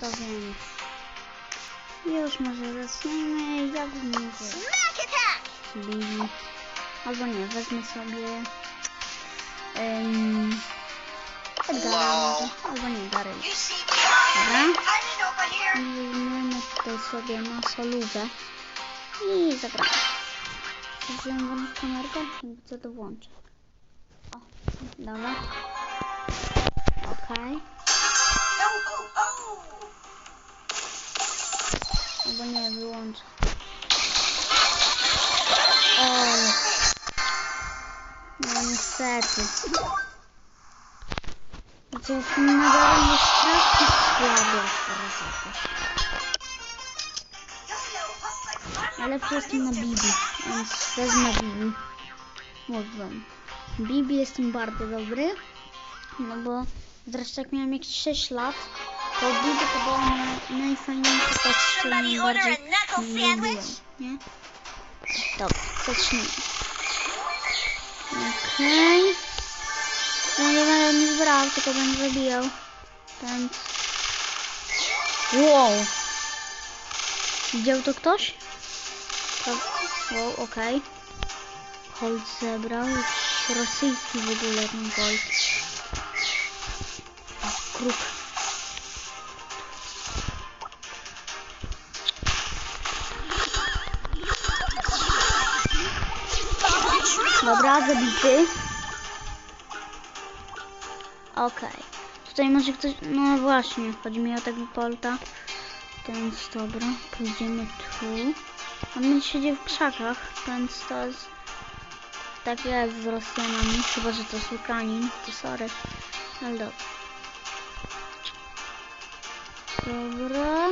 To więc już może zaczniemy jak mówię. Czyli albo nie, wezmę sobie um, Edgara, albo nie, Gary. Dobra. I. Weźmiemy tutaj sobie na solówę i zagramy. Zużyłem wam kamerkę, co to włączę. O, dobra. Okej. Oh, wyłączę. Oj. No niestety. Wiecie, ten nagarem jest strasznie słaby teraz jakoś. Ale prostu na Bibi, więc wezmę Bibi. Mówiłem. Bibi jestem bardzo dobry, no bo zresztą jak miałem jakieś 6 lat, to Bibi to była moja najfajniejsza postać, którą Somebody order najbardziej a knuckle lubiłem, sandwich? nie? Dobra, zacznijmy. Okej. Ja nie będę nic brał, tylko będę zabijał. Więc... Wow! Widział to ktoś? To... Wow, okej. Colt zebrał. Jakiś rosyjski w ogóle ten. O, kruk. Dobra, zabity. Okej. Tutaj może ktoś... No właśnie, chodzi mi o tego Colta. Więc dobra, pójdziemy tu. On siedział w krzakach, więc to jest... Tak jest z Rosjanami, chyba że to jest Ukrainin, to sorry. Ale dobra. Dobra.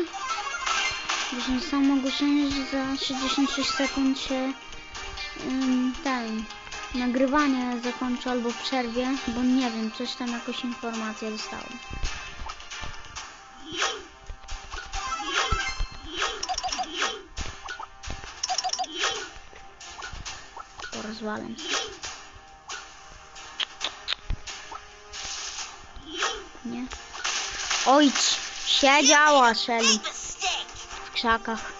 10 samo ogłoszenie, że za 66 sekund się ym, ten nagrywanie zakończę albo przerwie, bo nie wiem, coś tam jakąś informację dostałem. To rozwalam. Nie? Oj, siedziała Shelly w krzakach.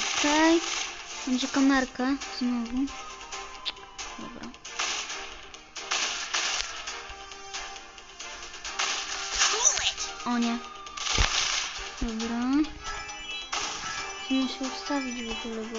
Okej. Będzie kamerkę znowu. Dobra. O nie. Dobra. Muszę ustawić w ogóle, bo